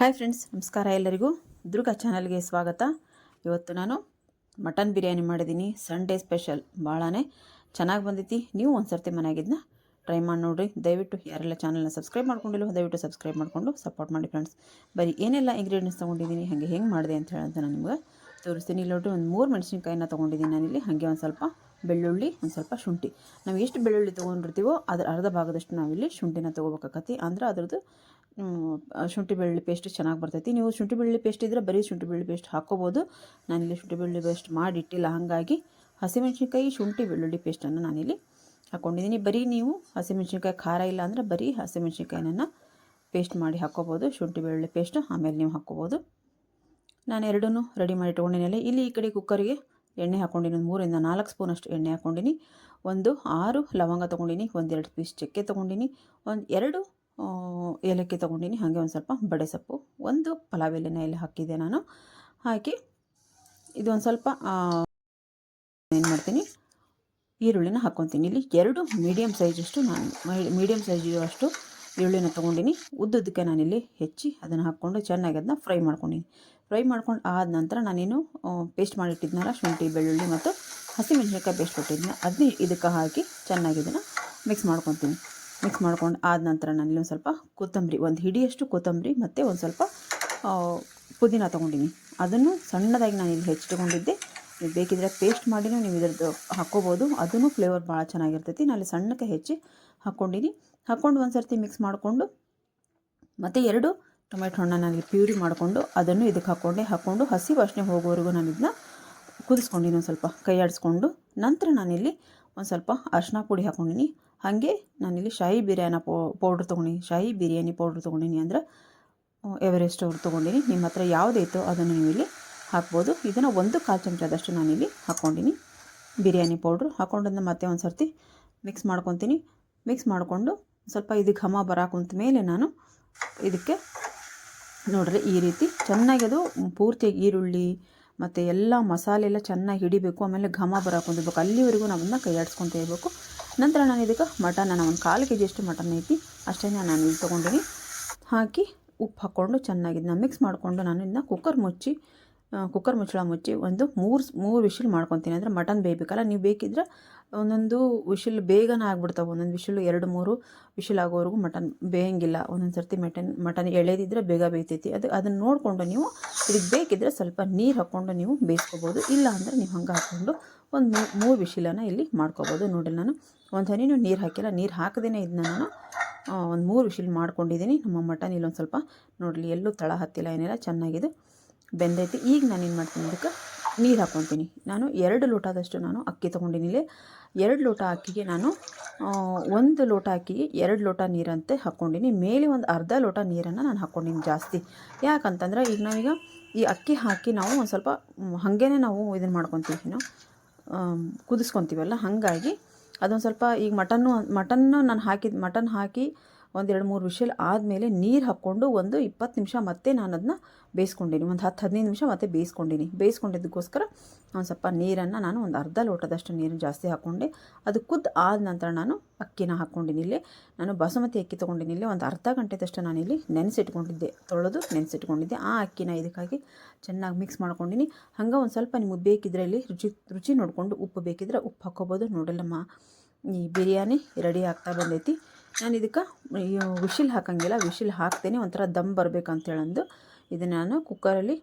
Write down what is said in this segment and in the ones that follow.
Hi friends ನಮಸ್ಕಾರ ಎಲ್ಲರಿಗೂ. ದುರ್ಗಾ ಚಾನಲ್ಗೆ ಸ್ವಾಗತ. ಇವತ್ತು ನಾನು ಮಟನ್ ಬಿರಿಯಾನಿ ಮಾಡಿದ್ದೀನಿ. ಸಂಡೇ ಸ್ಪೆಷಲ್ ಭಾಳನೇ ಚೆನ್ನಾಗಿ ಬಂದೈತಿ. ನೀವು ಒಂದು ಸರ್ತಿ ಮನೆಯಾಗಿದ್ದನ್ನ ಟ್ರೈ ಮಾಡಿ ನೋಡಿರಿ. ದಯವಿಟ್ಟು ಯಾರೆಲ್ಲ ಚಾನಲ್ನ ಸಬ್ಸ್ಕ್ರೈಬ್ ಮಾಡ್ಕೊಂಡಿಲ್ಲ, ದಯವಿಟ್ಟು ಸಬ್ಸ್ಕ್ರೈಬ್ ಮಾಡಿಕೊಂಡು ಸಪೋರ್ಟ್ ಮಾಡಿ ಫ್ರೆಂಡ್ಸ್ ಬರೀ ಏನೆಲ್ಲ ಇಂಗ್ರೀಡಿಯೆಂಟ್ಸ್ ತೊಗೊಂಡಿದ್ದೀನಿ, ಹಾಗೆ ಹೆಂಗೆ ಮಾಡಿದೆ ಅಂತ ಹೇಳಂತ ನಾನು ನಿಮ್ಗೆ ತೋರಿಸ್ತೀನಿ. ಇಲ್ಲಿ ನೋಡಿ ಒಂದು ಮೂರು ಮೆಣಸಿನ್ಕಾಯಿನ ತೊಗೊಂಡಿದ್ದೀನಿ ನಾನಿಲ್ಲಿ. ಹಾಗೆ ಒಂದು ಸ್ವಲ್ಪ ಬೆಳ್ಳುಳ್ಳಿ, ಒಂದು ಸ್ವಲ್ಪ ಶುಂಠಿ. ನಾವು ಎಷ್ಟು ಬೆಳ್ಳುಳ್ಳಿ ತೊಗೊಂಡಿರ್ತೀವೋ ಅದರ ಅರ್ಧ ಭಾಗದಷ್ಟು ನಾವಿಲ್ಲಿ ಶುಂಠಿನ ತೊಗೋಬೇಕಾಕತಿ. ಅಂದ್ರೆ ಅದ್ರದ್ದು ಶುಂಠಿ ಬೆಳ್ಳುಳ್ಳಿ ಪೇಸ್ಟ್ ಚೆನ್ನಾಗಿ ಬರ್ತೈತಿ. ನೀವು ಶುಂಠಿ ಬೆಳ್ಳುಳ್ಳಿ ಪೇಸ್ಟ್ ಇದ್ದರೆ ಬರೀ ಶುಂಠಿ ಬೆಳ್ಳುಳ್ಳಿ ಪೇಸ್ಟ್ ಹಾಕ್ಕೋಬೋದು ನಾನಿಲ್ಲಿ ಶುಂಠಿ ಬೆಳ್ಳುಳ್ಳಿ ಪೇಸ್ಟ್ ಮಾಡಿಟ್ಟಿಲ್ಲ, ಹಾಗಾಗಿ ಹಸಿಮೆಣ್ಸಿನ್ಕಾಯಿ ಶುಂಠಿ ಬೆಳ್ಳುಳ್ಳಿ ಪೇಸ್ಟನ್ನು ನಾನಿಲ್ಲಿ ಹಾಕ್ಕೊಂಡಿದ್ದೀನಿ ಬರೀ ನೀವು ಹಸಿಮೆಣ್ಸಿನ್ಕಾಯಿ ಖಾರ ಇಲ್ಲ ಅಂದರೆ ಬರೀ ಹಸಿಮೆಣ್ಸಿನ್ಕಾಯಿನ ಪೇಸ್ಟ್ ಮಾಡಿ ಹಾಕ್ಕೋಬೋದು ಶುಂಠಿ ಬೆಳ್ಳುಳ್ಳಿ ಪೇಸ್ಟ್ ಆಮೇಲೆ ನೀವು ಹಾಕ್ಕೋಬೋದು ನಾನು ಎರಡನ್ನೂ ರೆಡಿ ಮಾಡಿ ಇಟ್ಕೊಂಡಿದ್ದೀನಿ ಇಲ್ಲಿ ಈ ಕಡೆ ಕುಕ್ಕರಿಗೆ ಎಣ್ಣೆ ಹಾಕ್ಕೊಂಡಿನಿ ಒಂದು ಮೂರಿಂದ ನಾಲ್ಕು ಸ್ಪೂನಷ್ಟು ಎಣ್ಣೆ ಹಾಕ್ಕೊಂಡಿನಿ ಒಂದು ಆರು ಲವಂಗ ತೊಗೊಂಡಿನಿ. ಒಂದೆರಡು ಪೀಸ್ ಚಕ್ಕೆ ತೊಗೊಂಡಿನಿ. ಒಂದು ಎರಡು ಏಲಕ್ಕಿ ತೊಗೊಂಡಿನಿ. ಹಾಗೆ ಒಂದು ಸ್ವಲ್ಪ ಬಡೆ ಸೊಪ್ಪು, ಒಂದು ಪಲಾವ್ ಎಲೆನ ಇಲ್ಲಿ ಹಾಕಿದ್ದೆ ನಾನು. ಹಾಕಿ ಇದು ಒಂದು ಸ್ವಲ್ಪ ಏನು ಮಾಡ್ತೀನಿ, ಈರುಳ್ಳಿನ ಹಾಕ್ಕೊತೀನಿ ಇಲ್ಲಿ ಎರಡು ಮೀಡಿಯಮ್ ಸೈಜಷ್ಟು ನಾನು ಮೀಡಿಯಮ್ ಸೈಜ್ ಅಷ್ಟು ಈರುಳ್ಳಿನ ತೊಗೊಂಡಿನಿ. ಉದ್ದುದಕ್ಕೆ ನಾನಿಲ್ಲಿ ಹೆಚ್ಚಿ ಅದನ್ನು ಹಾಕ್ಕೊಂಡು ಚೆನ್ನಾಗಿ ಅದನ್ನ ಫ್ರೈ ಮಾಡ್ಕೊಂಡಿನಿ. ಫ್ರೈ ಮಾಡ್ಕೊಂಡು ಆದ ನಂತರ ನಾನೇನು ಪೇಸ್ಟ್ ಮಾಡಿಟ್ಟಿದ್ನಲ್ಲ ಶುಂಠಿ, ಬೆಳ್ಳುಳ್ಳಿ ಮತ್ತು ಹಸಿಮೆಣಸಿನಕಾಯಿ ಪೇಸ್ಟ್ ಕೊಟ್ಟಿದ್ನ. ಅದನ್ನ ಇದಕ್ಕೆ ಹಾಕಿ ಚೆನ್ನಾಗಿ ಇದನ್ನು ಮಿಕ್ಸ್ ಮಾಡ್ಕೊತೀನಿ. ಮಿಕ್ಸ್ ಮಾಡ್ಕೊಂಡು ಆದ ನಂತರ ನಾನು ಒಂದು ಸ್ವಲ್ಪ ಕೊತ್ತಂಬರಿ, ಒಂದು ಹಿಡಿಯಷ್ಟು ಕೊತ್ತಂಬರಿ ಮತ್ತು ಒಂದು ಸ್ವಲ್ಪ ಪುದೀನ ತೊಗೊಂಡಿನಿ. ಅದನ್ನು ಸಣ್ಣದಾಗಿ ನಾನು ಇಲ್ಲಿ ಹೆಚ್ಚಿಟ್ಕೊಂಡಿದ್ದೆ. ನೀವು ಬೇಕಿದ್ರೆ ಪೇಸ್ಟ್ ಮಾಡಿನೂ ನೀವು ಇದ್ರದ್ದು ಹಾಕ್ಕೋಬೋದು. ಅದನ್ನು ಫ್ಲೇವರ್ ಭಾಳ ಚೆನ್ನಾಗಿರ್ತೈತಿ. ನಾನು ಸಣ್ಣಕ್ಕೆ ಹೆಚ್ಚಿ ಹಾಕ್ಕೊಂಡಿನಿ. ಹಾಕ್ಕೊಂಡು ಒಂದು ಸರ್ತಿ ಮಿಕ್ಸ್ ಮಾಡಿಕೊಂಡು ಮತ್ತು ಎರಡು ಟೊಮೆಟೊ ಹಣ್ಣು ನಾನು ಪ್ಯೂರಿ ಮಾಡಿಕೊಂಡು ಅದನ್ನು ಇದಕ್ಕೆ ಹಾಕ್ಕೊಂಡೆ. ಹಾಕ್ಕೊಂಡು ಹಸಿ ವಾಸನೆ ಹೋಗೋವರೆಗೂ ನಾನು ಇದನ್ನ ಕುದಿಸ್ಕೊಂಡಿನಿ ಒಂದು ಸ್ವಲ್ಪ ಕೈ ಆಡಿಸ್ಕೊಂಡು ನಂತರ ನಾನಿಲ್ಲಿ ಒಂದು ಸ್ವಲ್ಪ ಅರ್ಶಿನ ಪುಡಿ ಹಾಕ್ಕೊಂಡಿನಿ. ಹಾಗೆ ನಾನಿಲ್ಲಿ ಶಾಹಿ ಬಿರಿಯಾನಿ ಪೌಡ್ರ್ ತೊಗೊಂಡಿನಿ. ಶಾಹಿ ಬಿರಿಯಾನಿ ಪೌಡ್ರ್ ತೊಗೊಂಡಿನಿ ಅಂದ್ರೆ ಎವರೆಸ್ಟ್ ಅವ್ರು ತೊಗೊಂಡಿನಿ. ನಿಮ್ಮ ಹತ್ರ ಯಾವುದೈತೋ ಅದನ್ನು ನೀವು ಇಲ್ಲಿ ಹಾಕ್ಬೋದು. ಇದನ್ನು ಒಂದು ಕಾಲು ಚಮಚದಷ್ಟು ನಾನಿಲ್ಲಿ ಹಾಕ್ಕೊಂಡಿನಿ ಬಿರಿಯಾನಿ ಪೌಡ್ರು ಹಾಕ್ಕೊಂಡದನ್ನ ಮತ್ತೆ ಒಂದು ಸರ್ತಿ ಮಿಕ್ಸ್ ಮಾಡ್ಕೊತೀನಿ. ಮಿಕ್ಸ್ ಮಾಡಿಕೊಂಡು ಸ್ವಲ್ಪ ಇದು ಘಮ ಬರಾಕುಂತ ಮೇಲೆ ನಾನು ಇದಕ್ಕೆ ನೋಡ್ರಿ ಈ ರೀತಿ ಚೆನ್ನಾಗಿ ಅದು ಪೂರ್ತಿ ಈರುಳ್ಳಿ ಮತ್ತು ಎಲ್ಲ ಮಸಾಲೆ ಎಲ್ಲ ಚೆನ್ನಾಗಿ ಹಿಡಿಬೇಕು. ಆಮೇಲೆ ಘಮ ಬರಾಕೊಂಡಿರ್ಬೇಕು ಅಲ್ಲಿವರೆಗೂ ನಾವನ್ನ ಕೈ ಆಡಿಸ್ಕೊತ ಇರಬೇಕು. ನಂತರ ನಾನು ಇದಕ್ಕೆ ಮಟನ್, ನಾನು ಒಂದು ಕಾಲು ಕೆ ಜಿ ಎಷ್ಟು ಮಟನ್ ಐತಿ, ಅಷ್ಟೇ ನಾನು ಇಲ್ಲಿ ತೊಗೊಂಡಿನಿ. ಹಾಕಿ ಉಪ್ಪು ಹಾಕ್ಕೊಂಡು ಚೆನ್ನಾಗಿ ಇದನ್ನ ಮಿಕ್ಸ್ ಮಾಡಿಕೊಂಡು ನಾನು ಇದನ್ನ ಕುಕ್ಕರ್ ಮುಚ್ಚಿ ಕುಕ್ಕರ್ ಮುಚ್ಚಳ ಮುಚ್ಚಿ ಒಂದು ಮೂರು ಮೂರು ವಿಶಿಲ್ ಮಾಡ್ಕೊತೀನಿ. ಅಂದರೆ ಮಟನ್ ಬೇಯಬೇಕಲ್ಲ, ನೀವು ಬೇಕಿದ್ರೆ ಒಂದೊಂದು ವಿಶಿಲ್ ಬೇಗನೆ ಆಗ್ಬಿಡ್ತಾವೆ. ಒಂದೊಂದು ವಿಶಲ್ ಎರಡು ಮೂರು ವಿಶಿಲ್ ಆಗೋವರೆಗೂ ಮಟನ್ ಬೇಯಂಗಿಲ್ಲ. ಒಂದೊಂದು ಸರ್ತಿ ಮಟನ್ ಮಟನ್ ಎಳೆದಿದ್ರೆ ಬೇಗ ಬೇಯ್ತೈತಿ. ಅದು ಅದನ್ನು ನೋಡಿಕೊಂಡು ನೀವು ಇದಕ್ಕೆ ಬೇಕಿದ್ರೆ ಸ್ವಲ್ಪ ನೀರು ಹಾಕ್ಕೊಂಡು ನೀವು ಬೇಯಿಸ್ಕೋಬೋದು. ಇಲ್ಲ ಅಂದರೆ ನೀವು ಹಂಗೆ ಹಾಕ್ಕೊಂಡು ಒಂದು ಮೂರು ವಿಶಿಲನ್ನು ಇಲ್ಲಿ ಮಾಡ್ಕೋಬೋದು. ನೋಡಿ ನಾನು, ಒಂದು ಹನಿನೂ ನೀರು ಹಾಕಿಲ್ಲ. ನೀರು ಹಾಕದೇ ಇದನ್ನ ನಾನು. ಒಂದು ಮೂರು ವಿಶಿಲ್ ಮಾಡ್ಕೊಂಡಿದ್ದೀನಿ ನಮ್ಮ ಮಟನ್ ಇಲ್ಲೊಂದು ಸ್ವಲ್ಪ ನೋಡಲಿ ಎಲ್ಲೂ ತಳ ಹತ್ತಿಲ್ಲ ಏನಿಲ್ಲ. ಚೆನ್ನಾಗಿದೆ. ಬೆಂದೈತಿ. ಈಗ ನಾನು ಏನು ಮಾಡ್ತೀನಿ ಅದಕ್ಕೆ ನೀರು ಹಾಕ್ಕೊತೀನಿ ನಾನು ಎರಡು ಲೋಟದಷ್ಟು ನಾನು ಅಕ್ಕಿ ತೊಗೊಂಡಿನಿ ಇಲ್ಲಿ. ಎರಡು ಲೋಟ ಅಕ್ಕಿಗೆ ನಾನು ಒಂದು ಲೋಟ ಅಕ್ಕಿಗೆ ಎರಡು ಲೋಟ ನೀರಂತೆ ಹಾಕ್ಕೊಂಡಿನಿ ಮೇಲೆ ಒಂದು ಅರ್ಧ ಲೋಟ ನೀರನ್ನು ನಾನು ಹಾಕ್ಕೊಂಡಿನಿ ಜಾಸ್ತಿ. ಯಾಕಂತಂದ್ರೆ ಈಗ ನಾವೀಗ ಈ ಅಕ್ಕಿ ಹಾಕಿ ನಾವು ಒಂದು ಸ್ವಲ್ಪ ಹಾಗೇನೇ ಹಾಗೇನೆ ನಾವು ಇದನ್ನು ಮಾಡ್ಕೊತೀವಿ ನಾವು ಕುದಿಸ್ಕೊತೀವಲ್ಲ, ಹಾಗಾಗಿ ಅದೊಂದು ಸ್ವಲ್ಪ ಈಗ ಮಟನ್ನು ಮಟನ್ನು ನಾನು ಹಾಕಿದ, ಮಟನ್ ಹಾಕಿ ಒಂದೆರಡು ಮೂರು ವಿಷಲ್ ಆದಮೇಲೆ ನೀರು ಹಾಕ್ಕೊಂಡು ಒಂದು ಇಪ್ಪತ್ತು ನಿಮಿಷ ಮತ್ತೆ ನಾನು ಅದನ್ನ ಬೇಯಿಸ್ಕೊಂಡಿನಿ. ಒಂದು ಹತ್ತು ಹದಿನೈದು ನಿಮಿಷ ಮತ್ತೆ ಬೇಯಿಸ್ಕೊಂಡಿನಿ. ಬೇಯಿಸ್ಕೊಂಡಿದ್ದಕ್ಕೋಸ್ಕರ ಒಂದು ಸ್ವಲ್ಪ ನೀರನ್ನು ನಾನು ಒಂದು ಅರ್ಧ ಲೋಟದಷ್ಟು ನೀರು ಜಾಸ್ತಿ ಹಾಕ್ಕೊಂಡೆ ಅದು ಕುದ್ದು ಆದ ನಂತರ ನಾನು ಅಕ್ಕಿನ ಹಾಕ್ಕೊಂಡಿನಿ ಇಲ್ಲಿ ನಾನು ಬಾಸುಮತಿ ಅಕ್ಕಿ ತೊಗೊಂಡಿನಿ. ಇಲ್ಲಿ ಒಂದು ಅರ್ಧ ಗಂಟೆದಷ್ಟು ಇಲ್ಲಿ ನೆನೆಸಿಟ್ಕೊಂಡಿದ್ದೆ. ತೊಳೆದು ನೆನೆಸಿಟ್ಕೊಂಡಿದ್ದೆ. ಆ ಅಕ್ಕಿನ ಇದಕ್ಕಾಗಿ ಚೆನ್ನಾಗಿ ಮಿಕ್ಸ್ ಮಾಡ್ಕೊಂಡಿನಿ. ಹಂಗೆ ಒಂದು ಸ್ವಲ್ಪ ನಿಮಗೆ ಬೇಕಿದ್ರೆ ಇಲ್ಲಿ ರುಚಿ ರುಚಿ ನೋಡಿಕೊಂಡು ಉಪ್ಪು ಬೇಕಿದ್ರೆ ಉಪ್ಪು ಹಾಕ್ಕೋಬೋದು ನೋಡಲ್ಲಮ್ಮ, ಈ ಬಿರಿಯಾನಿ ರೆಡಿ ಆಗ್ತಾ ಬಂದೈತಿ. ನಾನು ಇದಕ್ಕೆ ವಿಶಿಲ್ ಹಾಕೋಂಗಿಲ್ಲ ವಿಶಿಲ್ ಹಾಕ್ತೇನೆ, ಒಂಥರ ದಮ್ ಬರಬೇಕಂತೇಳಂದು. ಇದನ್ನು ನಾನು ಕುಕ್ಕರಲ್ಲಿ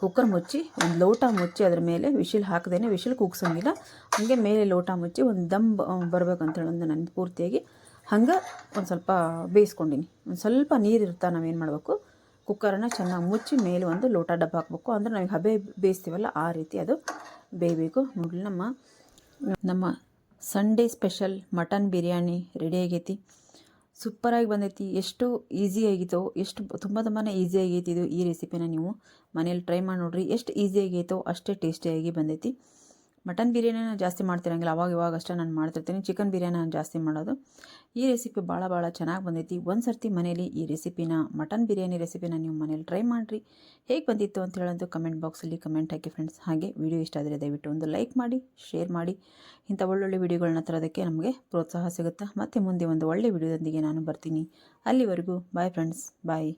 ಕುಕ್ಕರ್ ಮುಚ್ಚಿ, ಒಂದು ಲೋಟ ಮುಚ್ಚಿ ಅದ್ರ ಮೇಲೆ ವಿಶಿಲ್ ಹಾಕ್ದೇನೆ ವಿಶಿಲ್ ಕೂಗ್ಸೋಂಗಿಲ್ಲ. ಹಾಗೆ ಮೇಲೆ ಲೋಟ ಮುಚ್ಚಿ ಒಂದು ದಮ್ ಬರಬೇಕಂತೇಳಂದು ನಾನು ಪೂರ್ತಿಯಾಗಿ. ಹಂಗೆ ಒಂದು ಸ್ವಲ್ಪ ಬೇಯಿಸ್ಕೊಂಡಿನಿ. ಒಂದು ಸ್ವಲ್ಪ ನೀರು ಇರ್ತಾ ನಾವೇನು ಮಾಡಬೇಕು? ಕುಕ್ಕರನ್ನು ಚೆನ್ನಾಗಿ ಮುಚ್ಚಿ ಮೇಲೆ ಒಂದು ಲೋಟ ಡಬ್ಬ ಹಾಕ್ಬೇಕು. ಅಂದರೆ ನಾವು ಹಬೆ ಬೇಯಿಸ್ತೀವಲ್ಲ, ಆ ರೀತಿ ಅದು ಬೇಯಬೇಕು. ನೋಡಲಿ ನಮ್ಮ ನಮ್ಮ Sunday special mutton biryani ready ಆಗೈತಿ. ಸೂಪರಾಗಿ ಬಂದೈತಿ. ಎಷ್ಟು ಈಸಿ ಆಗಿತ್ತೋ ಎಷ್ಟು ತುಂಬ ತುಂಬಾ ಈಸಿ ಆಗೈತಿ ಇದು ಈ ರೆಸಿಪಿನ ನೀವು ಮನೇಲಿ ಟ್ರೈ ಮಾಡಿ ನೋಡಿರಿ. ಎಷ್ಟು ಈಸಿ ಆಗೈತೋ, ಅಷ್ಟೇ ಟೇಸ್ಟಿಯಾಗಿ ಬಂದೈತಿ. ಮಟನ್ ಬಿರಿಯಾನಿ ನಾನು ಜಾಸ್ತಿ ಮಾಡ್ತಿರಂಗಿಲ್ಲ, ಅವಾಗ ಇವಾಗ ಅಷ್ಟೇ ನಾನು ಮಾಡ್ತಿರ್ತೀನಿ. ಚಿಕನ್ ಬಿರಿಯಾನಿ ನಾನು ಜಾಸ್ತಿ ಮಾಡೋದು. ಈ ರೆಸಿಪಿ ಭಾಳ ಭಾಳ ಚೆನ್ನಾಗಿ ಬಂದೈತಿ. ಒಂದು ಸರ್ತಿ ಮನೇಲಿ ಈ ರೆಸಿಪಿನ ಮಟನ್ ಬಿರಿಯಾನಿ ರೆಸಿಪಿನ ನೀವು ಮನೇಲಿ ಟ್ರೈ ಮಾಡಿರಿ. ಹೇಗೆ ಬಂದಿತ್ತು ಅಂತ ಹೇಳೋದು ಕಮೆಂಟ್ ಬಾಕ್ಸಲ್ಲಿ ಕಮೆಂಟ್ ಹಾಕಿ ಫ್ರೆಂಡ್ಸ್ ಹಾಗೆ ವಿಡಿಯೋ ಇಷ್ಟ ಆದರೆ ದಯವಿಟ್ಟು ಒಂದು ಲೈಕ್ ಮಾಡಿ ಶೇರ್ ಮಾಡಿ. ಇಂಥ ಒಳ್ಳೊಳ್ಳೆ ವೀಡಿಯೋಗಳನ್ನ ತರೋದಕ್ಕೆ ನಮಗೆ ಪ್ರೋತ್ಸಾಹ ಸಿಗುತ್ತೆ. ಮತ್ತು ಮುಂದೆ ಒಂದು ಒಳ್ಳೆ ವಿಡಿಯೋದೊಂದಿಗೆ ನಾನು ಬರ್ತೀನಿ. ಅಲ್ಲಿವರೆಗೂ ಬಾಯ್ ಫ್ರೆಂಡ್ಸ್ ಬಾಯ್